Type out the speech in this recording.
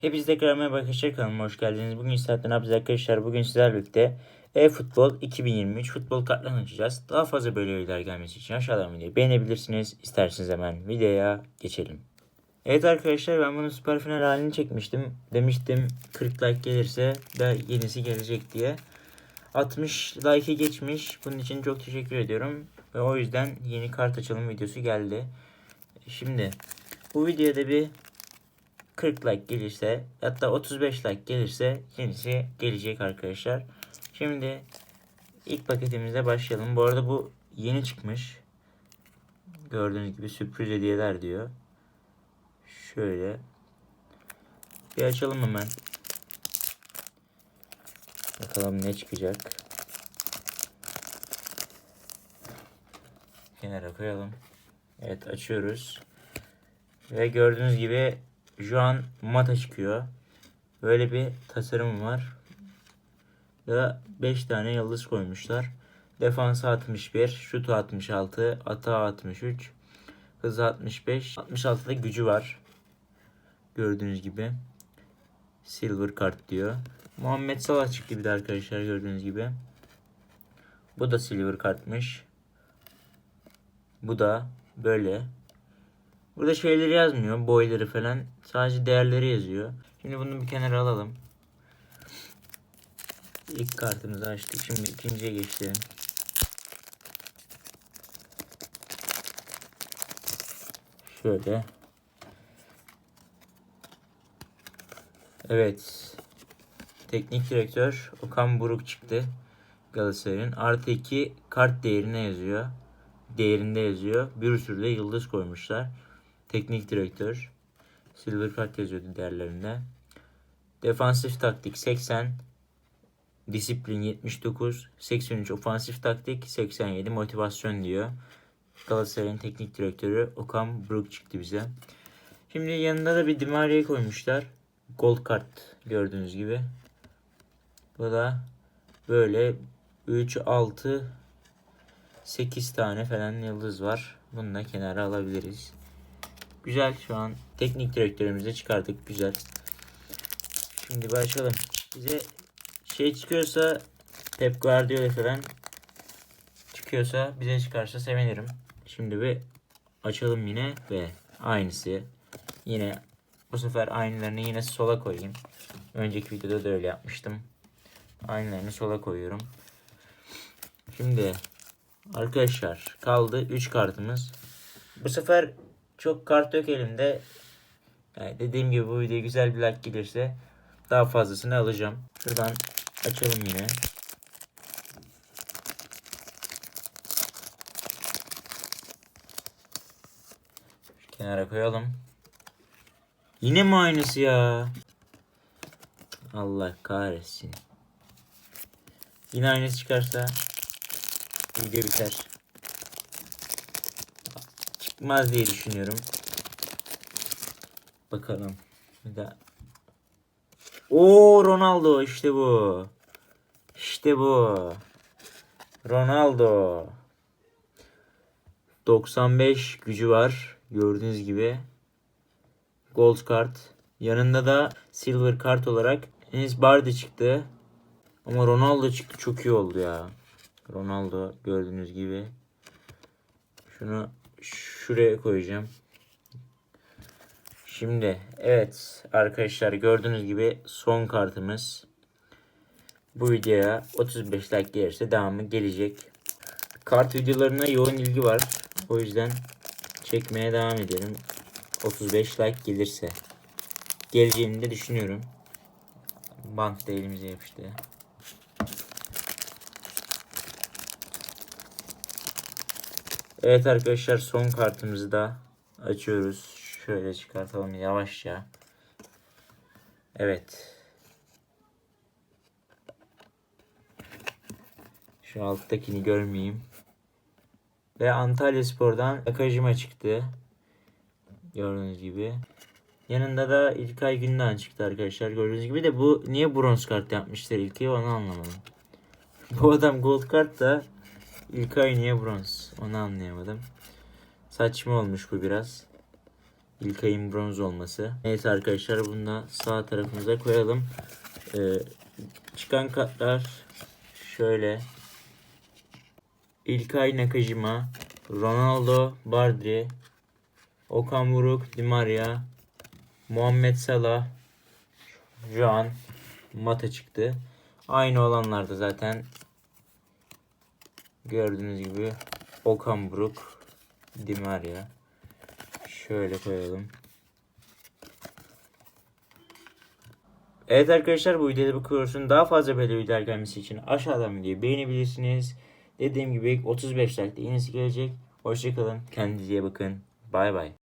Hepinize tekrar merhaba arkadaşlar kanalıma hoş geldiniz. Bugün saatte ne yapacağız arkadaşlar? Bugün sizlerle birlikte e-futbol 2023 futbol kartlarını açacağız. Daha fazla böyle videolar gelmesi için aşağıdan videoyu beğenebilirsiniz. İsterseniz hemen videoya geçelim. Evet arkadaşlar ben bunun süper final halini çekmiştim. Demiştim 40 like gelirse de yenisi gelecek diye. 60 like'ı geçmiş. Bunun için çok teşekkür ediyorum. Ve o yüzden yeni kart açılım videosu geldi. Şimdi bu videoda bir 40 like gelirse hatta 35 like gelirse yenisi gelecek arkadaşlar. Şimdi ilk paketimize başlayalım. Bu arada bu yeni çıkmış. Gördüğünüz gibi sürpriz hediyeler diyor. Şöyle. Bir açalım hemen. Bakalım ne çıkacak. Kenara koyalım. Evet açıyoruz. Ve gördüğünüz gibi şu an mata çıkıyor. Böyle bir tasarım var. Ve 5 tane yıldız koymuşlar. Defansı 61, şutu 66, atağı 63, hızı 65, 66'da gücü var. Gördüğünüz gibi. Silver kart diyor. Muhammed Salah çıktı bir de arkadaşlar gördüğünüz gibi. Bu da silver kartmış. Bu da böyle. Burada şeyleri yazmıyor. Boyları falan. Sadece değerleri yazıyor. Şimdi bunu bir kenara alalım. İlk kartımızı açtık. Şimdi ikinciye geçelim. Şöyle. Evet. Teknik direktör Okan Buruk çıktı. Galatasaray'ın. Artı 2 kart değerine yazıyor. Değerinde yazıyor. Bir sürü de yıldız koymuşlar. Teknik direktör. Silver kart yazıyordu değerlerinde. Defansif taktik 80. Disiplin 79. 83 ofansif taktik. 87 motivasyon diyor. Galatasaray'ın teknik direktörü Okan Buruk çıktı bize. Şimdi yanında da bir Di Maria'yı koymuşlar. Gold kart gördüğünüz gibi. Bu da böyle 3, 6, 8 tane falan yıldız var. Bunu da kenara alabiliriz. Güzel şu an teknik direktörümüzü çıkardık. Güzel. Şimdi başlayalım. Bize şey çıkıyorsa Pep Guardiola falan çıkıyorsa bize çıkarsa sevinirim. Şimdi bir açalım yine ve aynısı. Yine bu sefer aynılarını yine sola koyayım. Önceki videoda da öyle yapmıştım. Aynılarını sola koyuyorum. Şimdi arkadaşlar kaldı 3 kartımız. Bu sefer çok kart yok elimde. Yani dediğim gibi bu videoya güzel bir like gelirse daha fazlasını alacağım. Şuradan açalım yine. Şu kenara koyalım. Yine mi aynısı ya? Allah kahretsin. Yine aynısı çıkarsa video biter. Çıkmaz diye düşünüyorum. Bakalım. Bir daha. Oo Ronaldo işte bu. İşte bu. Ronaldo. 95 gücü var. Gördüğünüz gibi. Gold kart. Yanında da silver kart olarak Enes Bardi çıktı. Ama Ronaldo çıktı çok iyi oldu ya. Ronaldo gördüğünüz gibi. Şunu şuraya koyacağım. Şimdi evet arkadaşlar gördüğünüz gibi son kartımız. Bu videoya 35 like gelirse devamı gelecek. Kart videolarına yoğun ilgi var. O yüzden çekmeye devam edelim. 35 like gelirse. Geleceğini de düşünüyorum. Bant da elimize yapıştı. Evet arkadaşlar son kartımızı da açıyoruz. Şöyle çıkartalım yavaşça. Evet. Şu alttakini görmeyeyim. Ve Antalya Spor'dan Akajima çıktı. Gördüğünüz gibi. Yanında da İlkay Gündoğan çıktı arkadaşlar. Gördüğünüz gibi de bu niye bronz kart yapmışlar İlkay'ı onu anlamadım. bu adam gold kart da İlkay niye bronz onu anlayamadım. Saçma olmuş bu biraz. İlkay'ın bronz olması. Neyse arkadaşlar bunu da sağ tarafımıza koyalım. Ee, çıkan kartlar şöyle. İlkay Nakajima, Ronaldo Bardri, Okan Buruk, Di Maria, Muhammed Salah, Juan, Mata çıktı. Aynı olanlar da zaten gördüğünüz gibi Okan Buruk, Di Maria. Şöyle koyalım. Evet arkadaşlar bu videoda bu kursun daha fazla böyle videolar gelmesi için aşağıdan videoyu beğenebilirsiniz. Dediğim gibi 35 like de yenisi gelecek. Hoşçakalın. Kendinize iyi bakın. Bay bay.